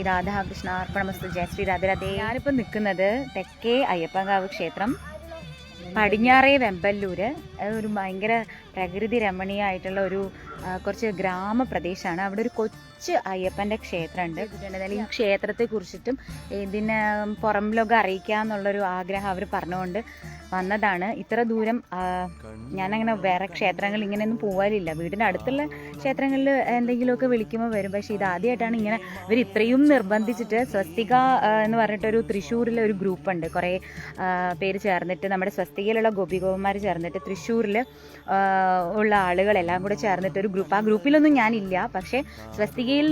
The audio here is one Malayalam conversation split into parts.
ശ്രീ രാധാകൃഷ്ണ അർപ്പണമസ്തു. ജയ ശ്രീ രാധരാധേ ഞാനിപ്പോൾ നിൽക്കുന്നത് തെക്കേ അയ്യപ്പങ്കാവ് ക്ഷേത്രം പടിഞ്ഞാറേ വെമ്പല്ലൂര്. അത് ഒരു ഭയങ്കര പ്രകൃതി രമണീയമായിട്ടുള്ള ഒരു കുറച്ച് ഗ്രാമപ്രദേശമാണ് അവിടെ ഒരു കൊച്ചു അയ്യപ്പന്റെ ക്ഷേത്രമുണ്ട്. എന്നാൽ ഈ ക്ഷേത്രത്തെ കുറിച്ചിട്ടും ഇതിന് പുറം ലോകം അറിയിക്കാന്നുള്ളൊരു ആഗ്രഹം അവർ പറഞ്ഞുകൊണ്ട് വന്നതാണ്. ഇത്ര ദൂരം ഞാനങ്ങനെ വേറെ ക്ഷേത്രങ്ങൾ ഇങ്ങനെയൊന്നും പോകാനില്ല വീടിന്റെ അടുത്തുള്ള ക്ഷേത്രങ്ങളിൽ എന്തെങ്കിലുമൊക്കെ വിളിക്കുമ്പോൾ വരും. പക്ഷേ ഇത് ആദ്യമായിട്ടാണ് ഇങ്ങനെ ഇവർ ഇത്രയും നിർബന്ധിച്ചിട്ട് സ്വസ്തിക എന്ന് പറഞ്ഞിട്ടൊരു തൃശ്ശൂരിലെ ഒരു ഗ്രൂപ്പുണ്ട്. കുറേ പേര് ചേർന്നിട്ട് നമ്മുടെ സ്വസ്തികയിലുള്ള ഗോപികോപന്മാർ ചേർന്നിട്ട് തൃശ്ശൂരിൽ ഉള്ള ആളുകളെല്ലാം കൂടെ ചേർന്നിട്ട് ഒരു ഗ്രൂപ്പ്. ആ ഗ്രൂപ്പിലൊന്നും ഞാനില്ല. പക്ഷേ സ്വസ്തികയിൽ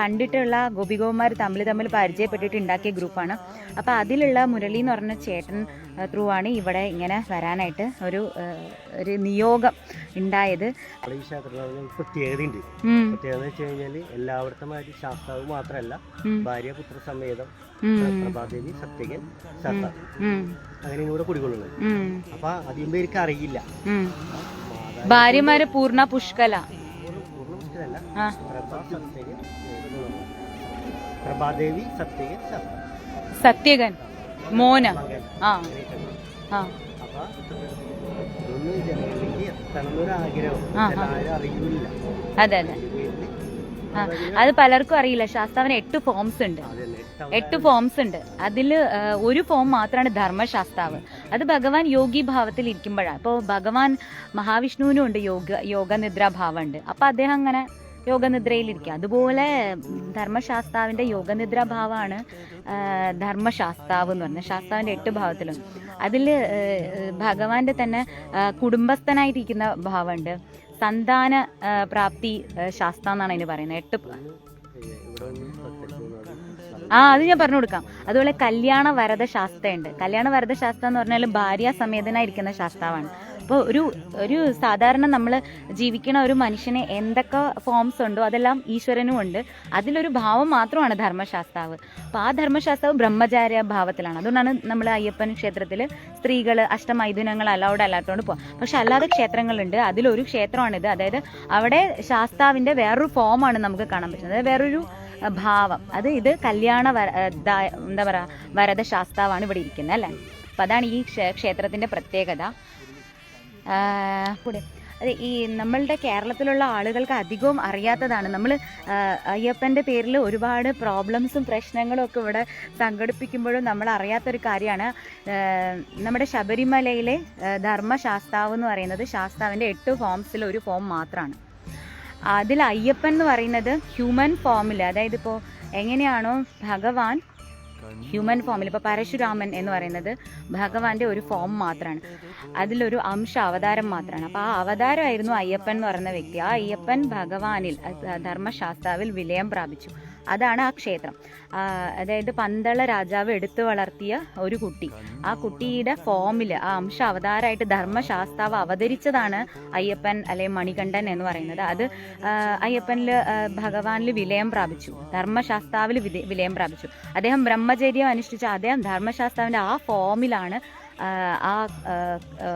കണ്ടിട്ടുള്ള ഗോപികോമാർ തമ്മിൽ തമ്മിൽ പരിചയപ്പെട്ടിട്ട് ഉണ്ടാക്കിയ ഗ്രൂപ്പാണ്. അപ്പോൾ അതിലുള്ള മുരളി എന്ന് പറഞ്ഞ ചേട്ടൻ ത്രൂ ആണ് ഇവിടെ ഇങ്ങനെ വരാനായിട്ട് ഒരു ഒരു നിയോഗം ഉണ്ടായത്. പ്രത്യേകതയുണ്ട്. പ്രത്യേകത വെച്ച് കഴിഞ്ഞാൽ എല്ലാവർക്കും ശാസ്താവ് മാത്രമല്ല ഭാര്യ പുത്ര സമേതം പ്രഭാദേവി സത്യകൻ ശാസ്ത ഉം, അങ്ങനെ ഇവിടെ കുടികൊള്ളുന്നത്. അപ്പൊ അധികം പേർക്ക് അറിയില്ല. ഭാര്യമാര് പൂർണ പുഷ്കല. പ്രഭാദേവി സത്യകൻ സത്യകൻ. മോന്. ആ. ആ. അതെ അതെ. അത് പലർക്കും അറിയില്ല. ശാസ്താവിന് എട്ട് ഫോംസ് ഉണ്ട്. എട്ട് ഫോംസ് ഉണ്ട്. അതിൽ ഒരു ഫോം മാത്രമാണ് ധർമ്മശാസ്താവ്. അത് ഭഗവാൻ യോഗി ഭാവത്തിൽ ഇരിക്കുമ്പോഴാണ് അപ്പോൾ ഭഗവാൻ മഹാവിഷ്ണുവിനും ഉണ്ട് യോഗ യോഗനിദ്ര ഭാവം ഉണ്ട്. അപ്പം അദ്ദേഹം അങ്ങനെ യോഗനിദ്രയിലിരിക്കുക. അതുപോലെ ധർമ്മശാസ്താവിന്റെ യോഗനിദ്ര ഭാവമാണ് ധർമ്മശാസ്താവ് എന്ന് പറഞ്ഞാൽ ശാസ്താവിന്റെ എട്ട് ഭാവത്തിലും അതിൽ ഭഗവാന്റെ തന്നെ കുടുംബസ്ഥനായിരിക്കുന്ന ഭാവമുണ്ട്. സന്താന പ്രാപ്തി ശാസ്ത്ര എന്നാണ് അതിന് പറയുന്നത്. എട്ട് ആ അത് ഞാൻ പറഞ്ഞു കൊടുക്കാം. അതുപോലെ കല്യാണ വരദ ശാസ്ത്രയുണ്ട് കല്യാണ വരദ ശാസ്ത്ര എന്ന് പറഞ്ഞാൽ ഭാര്യ സമേതനായിരിക്കുന്ന ശാസ്താവാണ്. അപ്പോൾ ഒരു ഒരു സാധാരണ നമ്മൾ ജീവിക്കുന്ന ഒരു മനുഷ്യനെ എന്തൊക്കെ ഫോംസ് ഉണ്ടോ അതെല്ലാം ഈശ്വരനും ഉണ്ട് അതിലൊരു ഭാവം മാത്രമാണ് ധർമ്മശാസ്ത്രാവ് അപ്പോൾ ആ ധർമ്മശാസ്താവ് ബ്രഹ്മചാര്യ ഭാവത്തിലാണ്. അതുകൊണ്ടാണ് നമ്മൾ അയ്യപ്പൻ ക്ഷേത്രത്തിൽ സ്ത്രീകൾ അഷ്ടമൈഥുനങ്ങൾ അലൗഡ് അല്ലാത്തതുകൊണ്ട് പോകാം പക്ഷെ അല്ലാതെ ക്ഷേത്രങ്ങളുണ്ട്. അതിലൊരു ക്ഷേത്രമാണിത്. അതായത് അവിടെ ശാസ്താവിന്റെ വേറൊരു ഫോമാണ് നമുക്ക് കാണാൻ പറ്റുന്നത്. അതായത് വേറൊരു ഭാവം. അത് ഇത് കല്യാണ വര എന്താ പറയുക വരദ ശാസ്താവാണ് ഇവിടെ ഇരിക്കുന്നത് അല്ലേ? അപ്പം അതാണ് ഈ ക്ഷേ- ക്ഷേത്രത്തിന്റെ പ്രത്യേകത. കൂടെ. അതെ ഈ നമ്മളുടെ കേരളത്തിലുള്ള ആളുകൾക്ക് അധികവും അറിയാത്തതാണ്. നമ്മൾ അയ്യപ്പന്റെ പേരിൽ ഒരുപാട് പ്രോബ്ലംസും പ്രശ്നങ്ങളും ഒക്കെ ഇവിടെ സംഘടിപ്പിക്കുമ്പോഴും നമ്മൾ അറിയാത്തൊരു കാര്യമാണ്. നമ്മുടെ ശബരിമലയിലെ ധർമ്മശാസ്താവ് എന്ന് പറയുന്നത് ശാസ്താവിന്റെ എട്ട് ഫോംസിൽ ഒരു ഫോം മാത്രമാണ് അതിൽ അയ്യപ്പൻ എന്ന് പറയുന്നത് ഹ്യൂമൻ ഫോമിൽ അതായത് ഇപ്പോൾ എങ്ങനെയാണോ ഭഗവാൻ ഹ്യൂമൻ ഫോമിൽ ഇപ്പോൾ പരശുരാമൻ എന്ന് പറയുന്നത് ഭഗവാന്റെ ഒരു ഫോം മാത്രമാണ് അതിലൊരു അംശ അവതാരം മാത്രമാണ് അപ്പോൾ ആ അവതാരമായിരുന്നു അയ്യപ്പൻ എന്ന് പറയുന്ന വ്യക്തി. ആ അയ്യപ്പൻ ഭഗവാനിൽ ധർമ്മശാസ്ത്രാവിൽ വിലയം പ്രാപിച്ചു. അതാണ് ആ ക്ഷേത്രം. അതായത് പന്തള രാജാവ് എടുത്തു വളർത്തിയ ഒരു കുട്ടി. ആ കുട്ടിയുടെ ഫോമിൽ ആ അംശ അവതാരമായിട്ട് ധർമ്മശാസ്താവ് അവതരിച്ചതാണ് അയ്യപ്പൻ അല്ലെ മണികണ്ഠൻ എന്ന് പറയുന്നത്. അത് അയ്യപ്പനിൽ ഭഗവാനിൽ വിലയം പ്രാപിച്ചു. ധർമ്മശാസ്താവിൽ വില- വിലയം പ്രാപിച്ചു. അദ്ദേഹം ബ്രഹ്മചര്യം അനുഷ്ഠിച്ച അദ്ദേഹം ധർമ്മശാസ്താവിന്റെ ആ ഫോമിലാണ് ആ,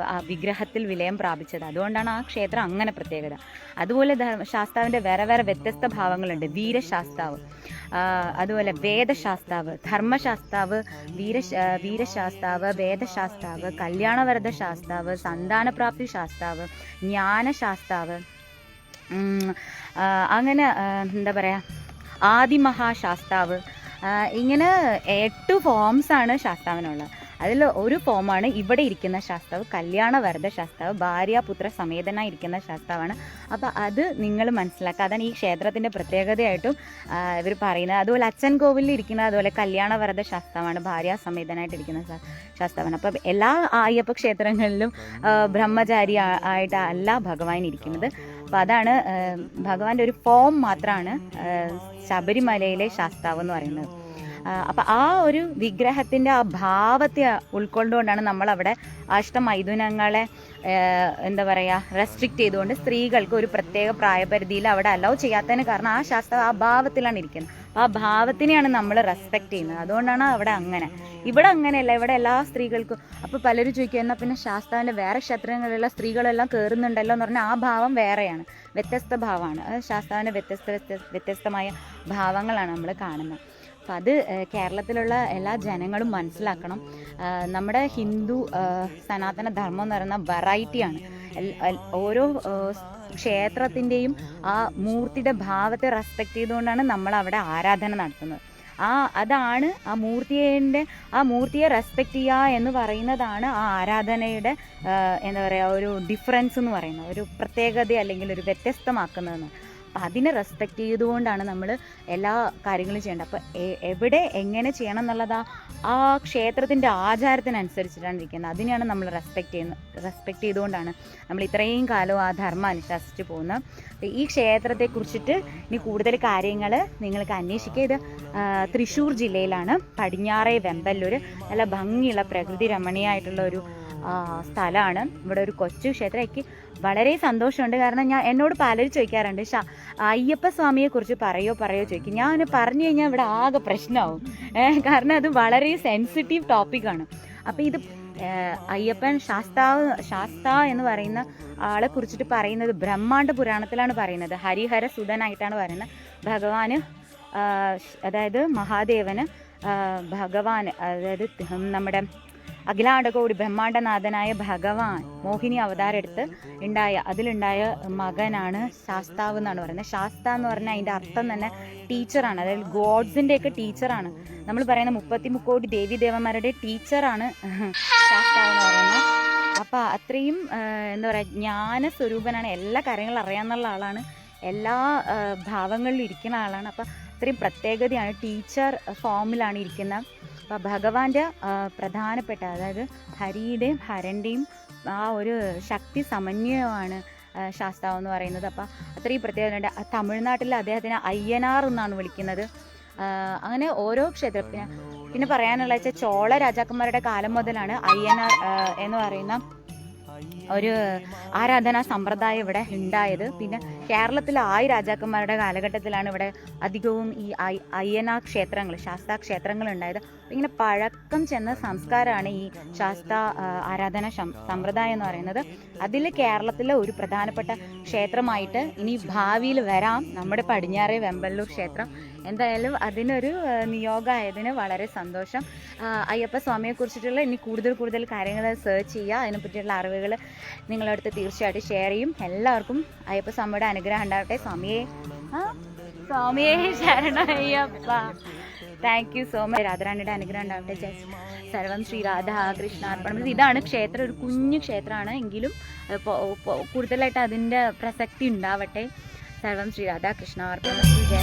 ആ വിഗ്രഹത്തിൽ വിലയം പ്രാപിച്ചത്. അതുകൊണ്ടാണ് ആ ക്ഷേത്രം അങ്ങനെ പ്രത്യേകത. അതുപോലെ ശാസ്താവിന്റെ വേറെ വേറെ വ്യത്യസ്ത ഭാവങ്ങളുണ്ട്. വീരശാസ്താവ് അതുപോലെ വേദശാസ്താവ് ധർമ്മശാസ്താവ് വീര വീരശാസ്താവ് വേദശാസ്താവ് കല്യാണവരത ശാസ്താവ് സന്താനപ്രാപ്തി ശാസ്താവ് ജ്ഞാനശാസ്താവ് അങ്ങനെ എന്താ പറയുക ആദിമഹാശാസ്താവ് ഇങ്ങനെ എട്ട് ഫോംസാണ് ശാസ്താവിനുള്ളത്. അതിൽ ഒരു ഫോമാണ് ഇവിടെ ഇരിക്കുന്ന ശാസ്താവ് കല്യാണ വരദ ഭാര്യ ഭാര്യാപുത്ര സമേതനായി ഇരിക്കുന്ന ശാസ്താവാണ്. അപ്പോൾ അത് നിങ്ങൾ മനസ്സിലാക്കുക. അതാണ് ഈ ക്ഷേത്രത്തിന്റെ പ്രത്യേകതയായിട്ടും ഇവർ പറയുന്നത്. അതുപോലെ അച്ഛൻ കോവിലിൽ ഇരിക്കുന്ന അതുപോലെ കല്യാണ വരദ ശാസ്താവാണ് ഭാര്യ സമേതനായിട്ടിരിക്കുന്ന ശാസ്താവാണ്. അപ്പം എല്ലാ അയ്യപ്പ ക്ഷേത്രങ്ങളിലും ബ്രഹ്മചാരി ആയിട്ട് അല്ല ഭഗവാൻ ഇരിക്കുന്നത്. അപ്പോൾ അതാണ് ഭഗവാന്റെ ഒരു ഫോം മാത്രമാണ് ശബരിമലയിലെ ശാസ്താവ് എന്ന് പറയുന്നത്. അപ്പം ആ ഒരു വിഗ്രഹത്തിന്റെ ആ ഭാവത്തെ ഉൾക്കൊണ്ടുകൊണ്ടാണ് നമ്മളവിടെ അഷ്ടമൈഥുനങ്ങളെ എന്താ പറയുക റെസ്ട്രിക്റ്റ് ചെയ്തുകൊണ്ട് സ്ത്രീകൾക്ക് ഒരു പ്രത്യേക പ്രായപരിധിയിൽ അവിടെ അലൗ ചെയ്യാത്തതിന് കാരണം ആ ശാസ്ത്രം ആ ഭാവത്തിലാണ് ഇരിക്കുന്നത്. ആ ഭാവത്തിനെയാണ് നമ്മൾ റെസ്പെക്റ്റ് ചെയ്യുന്നത്. അതുകൊണ്ടാണ് അവിടെ അങ്ങനെ. ഇവിടെ അങ്ങനെയല്ല. ഇവിടെ എല്ലാ സ്ത്രീകൾക്കും അപ്പോൾ പലരും ചോദിക്കും എന്നാൽ പിന്നെ ശാസ്താവിന്റെ വേറെ ക്ഷേത്രങ്ങളിലുള്ള സ്ത്രീകളെല്ലാം കയറുന്നുണ്ടല്ലോ എന്ന് പറഞ്ഞാൽ ആ ഭാവം വേറെയാണ്. വ്യത്യസ്ത ഭാവമാണ്. അത് ശാസ്താവിന്റെ വ്യത്യസ്ത വ്യത്യസ്തമായ ഭാവങ്ങളാണ് നമ്മൾ കാണുന്നത്. അപ്പം അത് കേരളത്തിലുള്ള എല്ലാ ജനങ്ങളും മനസ്സിലാക്കണം. നമ്മുടെ ഹിന്ദു സനാതന ധർമ്മം എന്ന് പറയുന്ന വെറൈറ്റിയാണ്. ഓരോ ക്ഷേത്രത്തിന്റെയും ആ മൂർത്തിയുടെ ഭാവത്തെ റെസ്പെക്ട് ചെയ്തുകൊണ്ടാണ് നമ്മൾ അവിടെ ആരാധന നടത്തുന്നത്. ആ അതാണ് ആ മൂർത്തിയുടെ ആ മൂർത്തിയെ റെസ്പെക്ട് ചെയ്യുക എന്ന് പറയുന്നതാണ് ആ ആരാധനയുടെ എന്താ പറയുക ഒരു ഡിഫറൻസ് എന്ന് പറയുന്നത്. ഒരു പ്രത്യേകത അല്ലെങ്കിൽ ഒരു വ്യത്യസ്തമാക്കുന്നതെന്ന്. അപ്പം അതിനെ റെസ്പെക്റ്റ് ചെയ്തുകൊണ്ടാണ് നമ്മൾ എല്ലാ കാര്യങ്ങളും ചെയ്യേണ്ടത്. അപ്പോൾ എവിടെ എങ്ങനെ ചെയ്യണം എന്നുള്ളതാ ആ ക്ഷേത്രത്തിന്റെ ആചാരത്തിനനുസരിച്ചിട്ടാണ് ഇരിക്കുന്നത്. അതിനെയാണ് നമ്മൾ റെസ്പെക്റ്റ് ചെയ്യുന്നത് റെസ്പെക്റ്റ് ചെയ്തുകൊണ്ടാണ് നമ്മൾ ഇത്രയും കാലം ആ ധർമ്മം അനുശാസിച്ച് പോകുന്നത്. ഈ ക്ഷേത്രത്തെക്കുറിച്ചിട്ട് ഇനി കൂടുതൽ കാര്യങ്ങൾ നിങ്ങൾക്ക് അന്വേഷിക്കുക. ഇത് തൃശ്ശൂർ ജില്ലയിലാണ്. പടിഞ്ഞാറേ വെമ്പല്ലൂർ നല്ല ഭംഗിയുള്ള പ്രകൃതി രമണീയമായിട്ടുള്ള ഒരു സ്ഥലമാണ്. ഇവിടെ ഒരു കൊച്ചു ക്ഷേത്രം എനിക്ക് വളരെ സന്തോഷമുണ്ട്. കാരണം ഞാൻ എന്നോട് പലരും ചോദിക്കാറുണ്ട് ഷാ അയ്യപ്പ സ്വാമിയെ കുറിച്ച് പറയോ പറയോ? ചോദിക്കും. ഞാൻ പറഞ്ഞു കഴിഞ്ഞാൽ ഇവിടെ ആകെ പ്രശ്നമാവും. കാരണം അത് വളരെ സെൻസിറ്റീവ് ടോപ്പിക്കാണ് അപ്പോൾ ഇത് അയ്യപ്പൻ ശാസ്താവ് ശാസ്ത എന്ന് പറയുന്ന ആളെ കുറിച്ചിട്ട് പറയുന്നത് ബ്രഹ്മാണ്ട പുരാണത്തിലാണ് പറയുന്നത്. ഹരിഹര സുതനായിട്ടാണ് പറയുന്നത്. ഭഗവാന് അതായത് മഹാദേവന് ഭഗവാൻ അതായത് നമ്മുടെ അഖിലാണ്ടകോടി ബ്രഹ്മാണ്ടനാഥനായ ഭഗവാൻ മോഹിനി അവതാരം എടുത്ത് ഉണ്ടായ അതിലുണ്ടായ മകനാണ് ശാസ്താവ് എന്നാണ് പറയുന്നത്. ശാസ്ത എന്ന് പറഞ്ഞാൽ അതിന്റെ അർത്ഥം തന്നെ ടീച്ചറാണ് അതായത് ഗോഡ്സിന്റെ ഒക്കെ ടീച്ചറാണ്. നമ്മൾ പറയുന്ന മുപ്പത്തി മുക്കോടി ദേവി ദേവന്മാരുടെ ടീച്ചറാണ് ശാസ്താവ് എന്ന് പറയുന്നത്. അപ്പോൾ അത്രയും എന്താ പറയുക ജ്ഞാന സ്വരൂപനാണ് എല്ലാ കാര്യങ്ങളും അറിയാമെന്നുള്ള ആളാണ്. എല്ലാ ഭാവങ്ങളിലും ഇരിക്കുന്ന ആളാണ്. അപ്പോൾ അത്രയും പ്രത്യേകതയാണ് ടീച്ചർ ഫോമിലാണ് ഇരിക്കുന്നത്. അപ്പോൾ ഭഗവാന്റെ പ്രധാനപ്പെട്ട അതായത് ഹരിയുടെയും ഹരന്റെയും ആ ഒരു ശക്തി സമന്വയമാണ് ശാസ്താവ് എന്ന് പറയുന്നത്. അപ്പോൾ അത്രയും പ്രത്യേകതയുണ്ട്. തമിഴ്നാട്ടിൽ അദ്ദേഹത്തിന് അയ്യനാർ എന്നാണ് വിളിക്കുന്നത്. അങ്ങനെ ഓരോ ക്ഷേത്രത്തിന് പിന്നെ പറയാനുള്ള വെച്ചാൽ ചോള രാജാക്കന്മാരുടെ കാലം മുതലാണ് അയ്യനാർ എന്ന് പറയുന്ന ഒരു ആരാധനാ സമ്പ്രദായം ഇവിടെ ഉണ്ടായത്. പിന്നെ കേരളത്തിലെ ആയി രാജാക്കന്മാരുടെ കാലഘട്ടത്തിലാണ് ഇവിടെ അധികവും ഈ അയ്യന ക്ഷേത്രങ്ങൾ ശാസ്താ ക്ഷേത്രങ്ങൾ ഉണ്ടായത്. ഇങ്ങനെ പഴക്കം ചെന്ന സംസ്കാരമാണ് ഈ ശാസ്ത ആരാധന സമ്പ്രദായം എന്ന് പറയുന്നത്. അതിൽ കേരളത്തിലെ ഒരു പ്രധാനപ്പെട്ട ക്ഷേത്രമായിട്ട് ഇനി ഭാവിയിൽ വരാം. നമ്മുടെ പടിഞ്ഞാറേ വെമ്പല്ലൂർ ക്ഷേത്രം. എന്തായാലും അതിനൊരു നിയോഗമായതിന് വളരെ സന്തോഷം. അയ്യപ്പ സ്വാമിയെ കുറിച്ചിട്ടുള്ള ഇനി കൂടുതൽ കൂടുതൽ കാര്യങ്ങൾ സെർച്ച് ചെയ്യുക. അതിനെപ്പറ്റിയുള്ള അറിവുകൾ നിങ്ങളുടെ അടുത്ത് തീർച്ചയായിട്ടും ഷെയർ ചെയ്യും. എല്ലാവർക്കും അയ്യപ്പ സ്വാമിയുടെ അനുഗ്രഹം ഉണ്ടാവട്ടെ സ്വാമിയെ സ്വാമിയെ ശരണയ്യപ്പ താങ്ക് യു സോ മച്ച് രാധാറാണിയുടെ അനുഗ്രഹം ഉണ്ടാവട്ടെ സർവം ശ്രീ രാധാകൃഷ്ണാർപ്പണം ഇതാണ് ക്ഷേത്രം ഒരു കുഞ്ഞു ക്ഷേത്രമാണ്. എങ്കിലും കൂടുതലായിട്ട് അതിന്റെ പ്രസക്തി ഉണ്ടാവട്ടെ. സർവം ശ്രീ രാധാകൃഷ്ണാർപ്പണം ജയ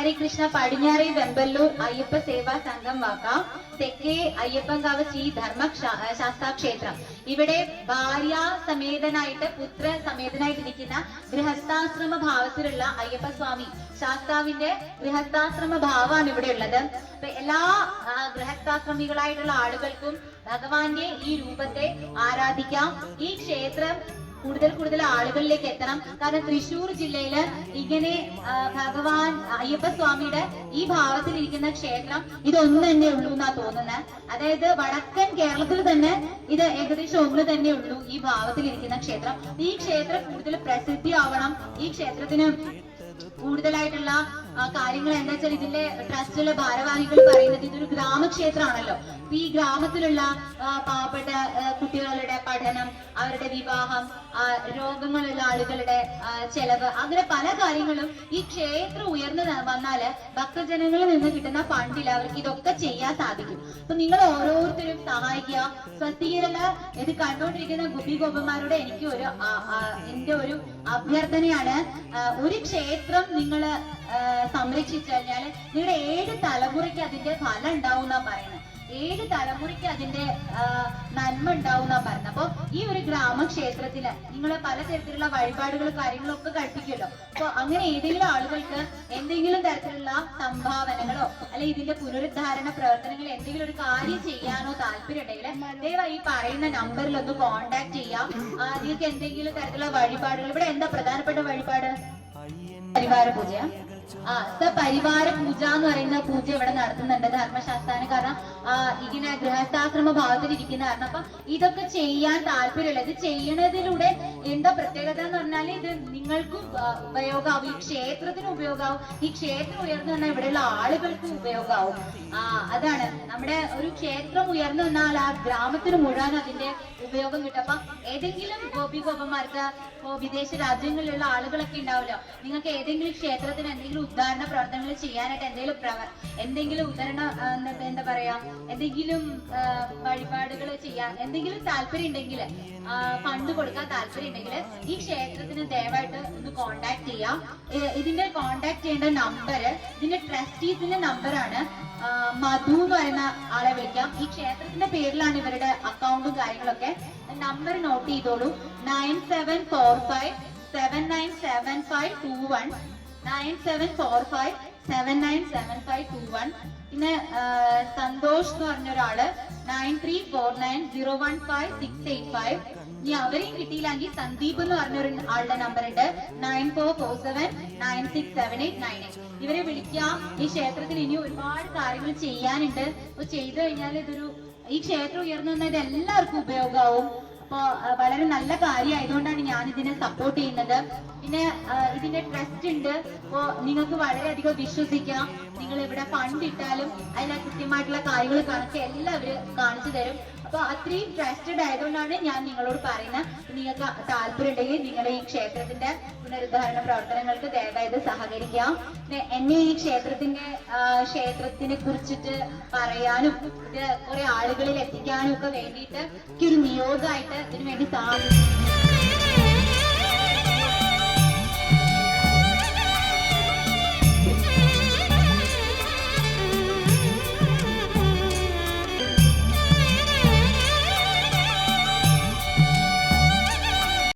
ഹരേ കൃഷ്ണ പടിഞ്ഞാറേ വെമ്പല്ലൂർ അയ്യപ്പ സേവാ സംഘം വാക്കാം. തെക്കേ അയ്യപ്പൻകാവ് ശ്രീ ധർമ്മ ശാസ്താക്ഷേത്രം. ശാസ്താ ക്ഷേത്രം ഇവിടെ ഭാര്യ സമേതനായിട്ട് പുത്ര സമേതനായിട്ട് ഇരിക്കുന്ന ഗൃഹസ്ഥാശ്രമ ഭാവത്തിലുള്ള അയ്യപ്പ സ്വാമി ശാസ്താവിന്റെ ഗൃഹസ്ഥാശ്രമ ഭാവമാണ് ഇവിടെ ഉള്ളത്. അപ്പൊ എല്ലാ ഗൃഹസ്ഥാശ്രമികളായിട്ടുള്ള ആളുകൾക്കും ഭഗവാന്റെ ഈ രൂപത്തെ ആരാധിക്കാം. ഈ ക്ഷേത്രം കൂടുതൽ കൂടുതൽ ആളുകളിലേക്ക് എത്തണം. കാരണം തൃശ്ശൂർ ജില്ലയിൽ ഇങ്ങനെ ഭഗവാൻ അയ്യപ്പ സ്വാമിയുടെ ഈ ഭാവത്തിലിരിക്കുന്ന ക്ഷേത്രം ഇതൊന്നു തന്നെ ഉള്ളൂ എന്നാ തോന്നുന്നത് അതായത് വടക്കൻ കേരളത്തിൽ തന്നെ ഇത് ഏകദേശം ഒന്ന് തന്നെ ഉള്ളൂ ഈ ഭാവത്തിലിരിക്കുന്ന ക്ഷേത്രം. ഈ ക്ഷേത്രം കൂടുതൽ പ്രസിദ്ധി ആവണം. ഈ ക്ഷേത്രത്തിന് കൂടുതലായിട്ടുള്ള കാര്യങ്ങൾ എന്താ വെച്ചാൽ ഇതിന്റെ ട്രസ്റ്റിലെ ഭാരവാഹികൾ പറയുന്നത് ഇതൊരു ഗ്രാമക്ഷേത്രമാണല്ലോ. അപ്പൊ ഈ ഗ്രാമത്തിലുള്ള പാവപ്പെട്ട കുട്ടികളുടെ പഠനം അവരുടെ വിവാഹം രോഗങ്ങളുള്ള ആളുകളുടെ ചെലവ് അങ്ങനെ പല കാര്യങ്ങളും ഈ ക്ഷേത്രം ഉയർന്നു വന്നാൽ ഭക്തജനങ്ങളിൽ നിന്ന് കിട്ടുന്ന ഫണ്ടിൽ അവർക്ക് ഇതൊക്കെ ചെയ്യാൻ സാധിക്കും. അപ്പൊ നിങ്ങൾ ഓരോരുത്തരും സഹായിക്കുക. സ്വസ്ഥീകരണ ഇത് കണ്ടുകൊണ്ടിരിക്കുന്ന ഗുബി ഗോപന്മാരോട് എനിക്ക് ഒരു എന്റെ ഒരു അഭ്യർത്ഥനയാണ്. ഒരു ക്ഷേത്രം നിങ്ങൾ സംരക്ഷിച്ചു കഴിഞ്ഞാൽ നിങ്ങളുടെ ഏഴ് തലമുറയ്ക്ക് അതിന്റെ ഫലം ഉണ്ടാവും എന്നാ പറയുന്നത്. ഏഴ് തലമുറയ്ക്ക് അതിന്റെ നന്മ ഉണ്ടാവും എന്നാ പറയുന്നത്. അപ്പൊ ഈ ഒരു ഗ്രാമക്ഷേത്രത്തിൽ നിങ്ങളെ പലതരത്തിലുള്ള വഴിപാടുകൾ കാര്യങ്ങളൊക്കെ കഴിപ്പിക്കുമല്ലോ അപ്പൊ അങ്ങനെ ഏതെങ്കിലും ആളുകൾക്ക് എന്തെങ്കിലും തരത്തിലുള്ള സംഭാവനകളോ അല്ലെ ഇതിന്റെ പുനരുദ്ധാരണ പ്രവർത്തനങ്ങൾ എന്തെങ്കിലും ഒരു കാര്യം ചെയ്യാനോ താല്പര്യം ഉണ്ടെങ്കിൽ ദയവായി ഈ പറയുന്ന നമ്പറിൽ ഒന്ന് കോണ്ടാക്ട് ചെയ്യാം. നിങ്ങൾക്ക് എന്തെങ്കിലും തരത്തിലുള്ള വഴിപാടുകൾ. ഇവിടെ എന്താ പ്രധാനപ്പെട്ട വഴിപാട്? പരിവാര പൂജ ആ സ പരിവാര പൂജ എന്ന് പറയുന്ന പൂജ ഇവിടെ നടത്തുന്നുണ്ട്. ധർമ്മശാസ്ത്രാന് കാരണം ഇങ്ങനെ ഗൃഹസ്ഥാശ്രമ ഭാഗത്തിൽ ഇരിക്കുന്ന കാരണം. അപ്പൊ ഇതൊക്കെ ചെയ്യാൻ താല്പര്യമില്ല. ഇത് ചെയ്യണതിലൂടെ എന്താ പ്രത്യേകത എന്ന് പറഞ്ഞാൽ ഇത് നിങ്ങൾക്കും ഉപയോഗമാവും ഈ ക്ഷേത്രത്തിന് ഉപയോഗമാവും ഈ ക്ഷേത്രം ഉയർന്നു വന്നാൽ ഇവിടെയുള്ള ആളുകൾക്കും ഉപയോഗമാവും ആ അതാണ്. നമ്മുടെ ഒരു ക്ഷേത്രം ഉയർന്നു വന്നാൽ ആ ഗ്രാമത്തിന് മുഴുവൻ അതിന്റെ ഉപയോഗം കിട്ടും. അപ്പൊ ഏതെങ്കിലും ഗോപി ഗോപന്മാർക്ക് വിദേശ രാജ്യങ്ങളിലുള്ള ആളുകളൊക്കെ ഉണ്ടാവുമല്ലോ. നിങ്ങൾക്ക് ഏതെങ്കിലും ക്ഷേത്രത്തിന് എന്തെങ്കിലും ഉദ്ധാരണ പ്രവർത്തനങ്ങൾ ചെയ്യാനായിട്ട് എന്തെങ്കിലും പ്രവ എന്തെങ്കിലും എന്താ എന്താ പറയാ എന്തെങ്കിലും വഴിപാടുകൾ ചെയ്യാൻ എന്തെങ്കിലും താല്പര്യം ഉണ്ടെങ്കിൽ ഫണ്ട് കൊടുക്കാൻ താല്പര്യം ഉണ്ടെങ്കിൽ ഈ ക്ഷേത്രത്തിന് ദയവായിട്ട് ഒന്ന് കോണ്ടാക്ട് ചെയ്യാം. ഇതിന്റെ കോണ്ടാക്ട് ചെയ്യേണ്ട നമ്പർ ഇതിന്റെ ട്രസ്റ്റീസിന്റെ നമ്പറാണ് മധു എന്ന് പറയുന്ന ആളെ വിളിക്കാം. ഈ ക്ഷേത്രത്തിന്റെ പേരിലാണ് ഇവരുടെ അക്കൗണ്ടും കാര്യങ്ങളൊക്കെ. നമ്പർ നോട്ട് ചെയ്തോളൂ. Nine seven four five seven nine seven five two one nine seven four five seven nine seven five two one. പിന്നെ സന്തോഷ് എന്ന് പറഞ്ഞ nine three four nine zero one five six eight five. ഇനി അവരെയും കിട്ടിയില്ലെങ്കിൽ സന്ദീപ് എന്ന് പറഞ്ഞ ഒരു ആളുടെ നമ്പർ ഉണ്ട് nine four four seven nine six seven eight nine eight. ഇവരെ വിളിക്കാം. ഈ ക്ഷേത്രത്തിൽ ഇനി ഒരുപാട് കാര്യങ്ങൾ ചെയ്യാനുണ്ട്. അപ്പൊ ചെയ്തു കഴിഞ്ഞാൽ ഇതൊരു ഈ ക്ഷേത്രം ഉയർന്നു വന്നാൽ ഇത് എല്ലാവർക്കും ഉപയോഗമാവും. അപ്പൊ വളരെ നല്ല കാര്യമായതുകൊണ്ടാണ് ഞാൻ ഇതിനെ സപ്പോർട്ട് ചെയ്യുന്നത്. പിന്നെ ഇതിന്റെ ട്രസ്റ്റ് ഉണ്ട്. അപ്പോ നിങ്ങൾക്ക് വളരെയധികം വിശ്വസിക്കാം. നിങ്ങൾ ഇവിടെ ഫണ്ട് ഇട്ടാലും അതിലെ കൃത്യമായിട്ടുള്ള കാര്യങ്ങൾ കണക്ക് എല്ലാവരും കാണിച്ചു തരും. അപ്പൊ അത്രയും ട്രസ്റ്റഡ് ആയതുകൊണ്ടാണ് ഞാൻ നിങ്ങളോട് പറയുന്നത്. നിങ്ങൾക്ക് താല്പര്യം ഉണ്ടെങ്കിൽ നിങ്ങളുടെ ഈ ക്ഷേത്രത്തിന്റെ പുനരുദ്ധാരണ പ്രവർത്തനങ്ങൾക്ക് ദയവായത് സഹകരിക്കാം എന്നെ ഈ ക്ഷേത്രത്തിന്റെ ക്ഷേത്രത്തിനെ കുറിച്ചിട്ട് പറയാനും ഇത് കുറെ ആളുകളിൽ എത്തിക്കാനും ഒക്കെ വേണ്ടിയിട്ട് എനിക്കൊരു നിയോഗമായിട്ട് ഇതിനു വേണ്ടി സാധിക്കും